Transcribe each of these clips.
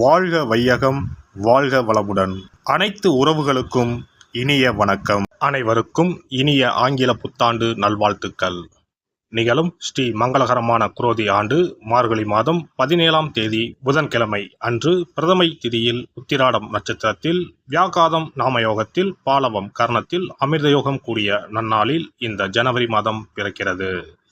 வாழ்க வையகம் வாழ்க வளமுடன். அனைத்து உறவுகளுக்கும் இனிய வணக்கம். அனைவருக்கும் இனிய ஆங்கில புத்தாண்டு நல்வாழ்த்துக்கள். நிகழும் ஸ்ரீ மங்களகரமான குரோதி ஆண்டு மார்கழி மாதம் பதினேழாம் தேதி புதன்கிழமை அன்று பிரதமை திதியில் உத்திராடம் நட்சத்திரத்தில் வியாகாதம் நாமயோகத்தில் பாலவம் கர்ணத்தில் அமிர்தயோகம் கூடிய நன்னாளில் இந்த ஜனவரி மாதம் பிறக்கிறது.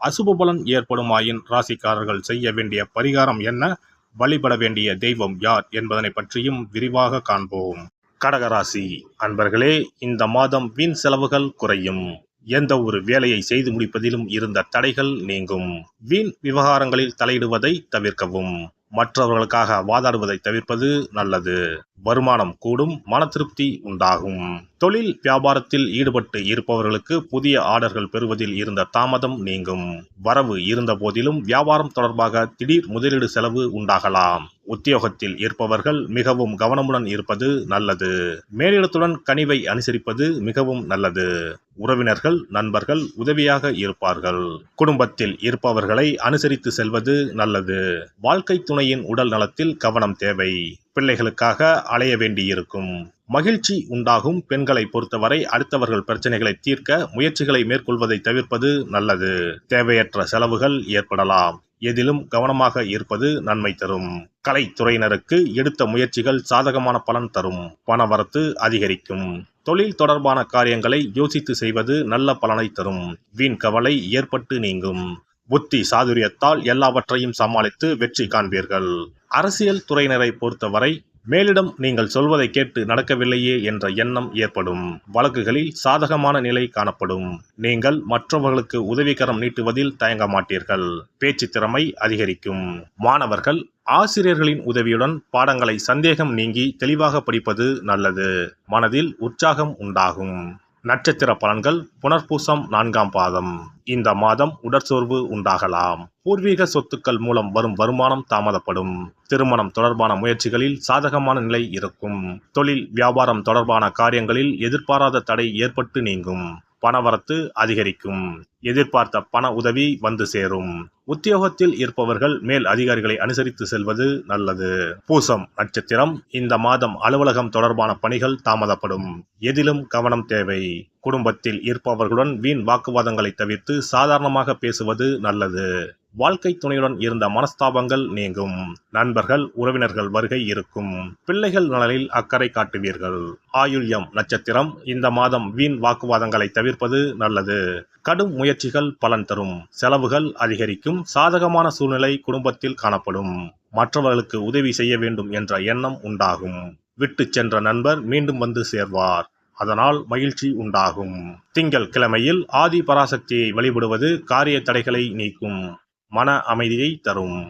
அசுப பலன் ஏற்படுமாயின் ராசிக்காரர்கள் செய்ய வேண்டிய பரிகாரம் என்ன? வழிபட வேண்டிய தெய்வம் யார் என்பதனை பற்றியும் விரிவாக காண்போம். கடகராசி அன்பர்களே இந்த மாதம் வீண் செலவுகள் குறையும். எந்த ஒரு வேலையை செய்து முடிப்பதிலும் இருந்த தடைகள் நீங்கும். வீண் விவகாரங்களில் தலையிடுவதை தவிர்க்கவும். மற்றவர்களுக்காக வாதாடுவதை தவிர்ப்பது நல்லது. வருமானம் கூடும் மன திருப்தி உண்டாகும். தொழில் வியாபாரத்தில் ஈடுபட்டு இருப்பவர்களுக்கு புதிய ஆர்டர்கள் பெறுவதில் இருந்த தாமதம் நீங்கும். வரவு இருந்த போதிலும் வியாபாரம் தொடர்பாக திடீர் முதலீடு செலவு உண்டாகலாம். உத்தியோகத்தில் இருப்பவர்கள் மிகவும் கவனமுடன் இருப்பது நல்லது. மேலிடத்துடன் கனிவை அனுசரிப்பது மிகவும் நல்லது. உறவினர்கள் நண்பர்கள் உதவியாக இருப்பார்கள். குடும்பத்தில் இருப்பவர்களை அனுசரித்து செல்வது நல்லது. வாழ்க்கை துணையின் உடல் நலத்தில் கவனம் தேவை. பிள்ளைகளுக்காக அலைய வேண்டியிருக்கும். மகிழ்ச்சி உண்டாகும் பெண்களை பொறுத்தவரை அடுத்தவர்கள் பிரச்சனைகளை தீர்க்க முயற்சிகளை மேற்கொள்வதை தவிர்ப்பது நல்லது. தேவையற்ற செலவுகள் ஏற்படலாம். எதிலும் கவனமாக இருப்பது நன்மை தரும். கலைத்துறையினருக்கு எடுத்த முயற்சிகள் சாதகமான பலன் தரும். பணவரத்து அதிகரிக்கும். தொழில் தொடர்பான காரியங்களை யோசித்து செய்வது நல்ல பலனை தரும். வீண் கவலை ஏற்பட்டு நீங்கும். புத்தி சாதுரியத்தால் எல்லாவற்றையும் சமாளித்து வெற்றி காண்பீர்கள். அரசியல் துறையினரை பொறுத்தவரை மேலிடம் நீங்கள் சொல்வதை கேட்டு நடக்கவில்லையே என்ற எண்ணம் ஏற்படும். வழக்குகளில் சாதகமான நிலை காணப்படும். நீங்கள் மற்றவர்களுக்கு உதவிகரம் நீட்டுவதில் தயங்க மாட்டீர்கள். பேச்சு திறமை அதிகரிக்கும். மாணவர்கள் ஆசிரியர்களின் உதவியுடன் பாடங்களை சந்தேகம் நீங்கி தெளிவாக படிப்பது நல்லது. மனதில் உற்சாகம் உண்டாகும். நட்சத்திர பலன்கள் புனர்பூசம் நான்காம் பாதம். இந்த மாதம் உடற்சோர்வு உண்டாகலாம். பூர்வீக சொத்துக்கள் மூலம் வரும் வருமானம் தாமதப்படும். திருமணம் தொடர்பான முயற்சிகளில் சாதகமான நிலை இருக்கும். தொழில் வியாபாரம் தொடர்பான காரியங்களில் எதிர்பாராத தடை ஏற்பட்டு நீங்கும். பணவரத்து அதிகரிக்கும். எதிர்பார்த்த பண உதவி வந்து சேரும். உத்தியோகத்தில் இருப்பவர்கள் மேல் அதிகாரிகளை அனுசரித்து செல்வது நல்லது. பூசம் நட்சத்திரம். இந்த மாதம் அலுவலகம் தொடர்பான பணிகள் தாமதப்படும். எதிலும் கவனம் தேவை. குடும்பத்தில் இருப்பவர்களுடன் வீண் வாக்குவாதங்களை தவிர்த்து சாதாரணமாக பேசுவது நல்லது. வாழ்க்கை துணையுடன் இருந்த மனஸ்தாபங்கள் நீங்கும். நண்பர்கள் உறவினர்கள் வருகை இருக்கும். பிள்ளைகள் நலனில் அக்கறை காட்டுவீர்கள். ஆயுள்யம் நட்சத்திரம் இந்த மாதம் வீண் வாக்குவாதங்களை தவிர்ப்பது நல்லது. கடும் முயற்சிகள் பலன் தரும். செலவுகள் அதிகரிக்கும். சாதகமான சூழ்நிலை குடும்பத்தில் காணப்படும். மற்றவர்களுக்கு உதவி செய்ய வேண்டும் என்ற எண்ணம் உண்டாகும். விட்டு சென்ற நண்பர் மீண்டும் வந்து சேர்வார். அதனால் மகிழ்ச்சி உண்டாகும். திங்கள் கிழமையில் ஆதி பராசக்தியை வழிபடுவது காரிய தடைகளை நீக்கும். மன அமைதியை தரும்.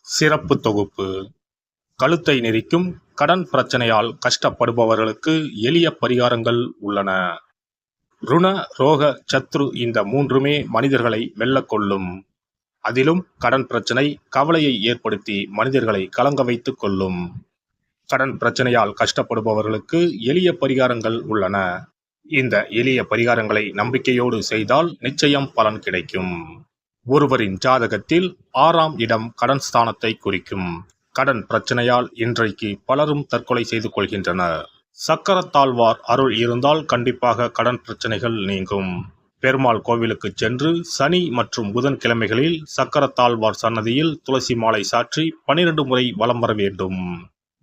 சிறப்பு தொகுப்பு. கழுத்தை நெரிக்கும் கடன் பிரச்சனையால் கஷ்டப்படுபவர்களுக்கு எளிய பரிகாரங்கள் உள்ளன. ருண ரோக சத்ரு இந்த மூன்றுமே மனிதர்களை வெல்லக்கொள்ளும் அதிலும் கடன் பிரச்சனை கவலையை ஏற்படுத்தி மனிதர்களை கலங்க வைத்துக் கொள்ளும். கடன் பிரச்சனையால் கஷ்டப்படுபவர்களுக்கு எளிய பரிகாரங்கள் உள்ளன. இந்த எளிய பரிகாரங்களை நம்பிக்கையோடு செய்தால் நிச்சயம் பலன் கிடைக்கும். ஒருவரின் ஜாதகத்தில் ஆறாம் இடம் கடன் ஸ்தானத்தை குறிக்கும். கடன் பிரச்சனையால் இன்றைக்கு பலரும் தற்கொலை செய்து கொள்கின்றனர். சக்கரத்தாழ்வார் அருள் இருந்தால் கண்டிப்பாக கடன் பிரச்சனைகள் நீங்கும். பெருமாள் கோவிலுக்கு சென்று சனி மற்றும் புதன் கிழமைகளில் சக்கரத்தாழ்வார் சன்னதியில் துளசி மாலை சாற்றி பனிரெண்டு முறை வலம் வர வேண்டும்.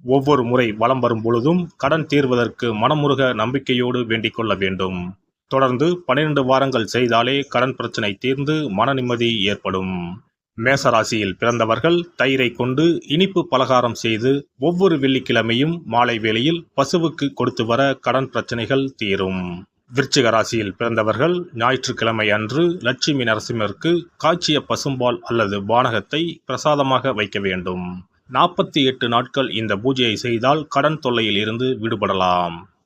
ஒவ்வொரு முறை வலம் வரும் பொழுதும் கடன் தீர்வதற்கு மனமுருக நம்பிக்கையோடு வேண்டிக் கொள்ள வேண்டும். தொடர்ந்து பன்னிரண்டு வாரங்கள் செய்தாலே கடன் பிரச்சனை தீர்ந்து மன நிம்மதி ஏற்படும். மேசராசியில் பிறந்தவர்கள் தயிரை கொண்டு இனிப்பு பலகாரம் செய்து ஒவ்வொரு வெள்ளிக்கிழமையும் மாலை வேளையில் பசுவுக்கு கொடுத்து வர கடன் பிரச்சனைகள் தீரும். விருச்சிக ராசியில் பிறந்தவர்கள் ஞாயிற்றுக்கிழமை அன்று லட்சுமி நரசிம்மருக்கு காய்ச்சிய பசும்பால் அல்லது பானகத்தை பிரசாதமாக வைக்க வேண்டும். நாற்பத்தி எட்டு நாட்கள் இந்த பூஜையை செய்தால் கடன் தொல்லையில் இருந்து விடுபடலாம்.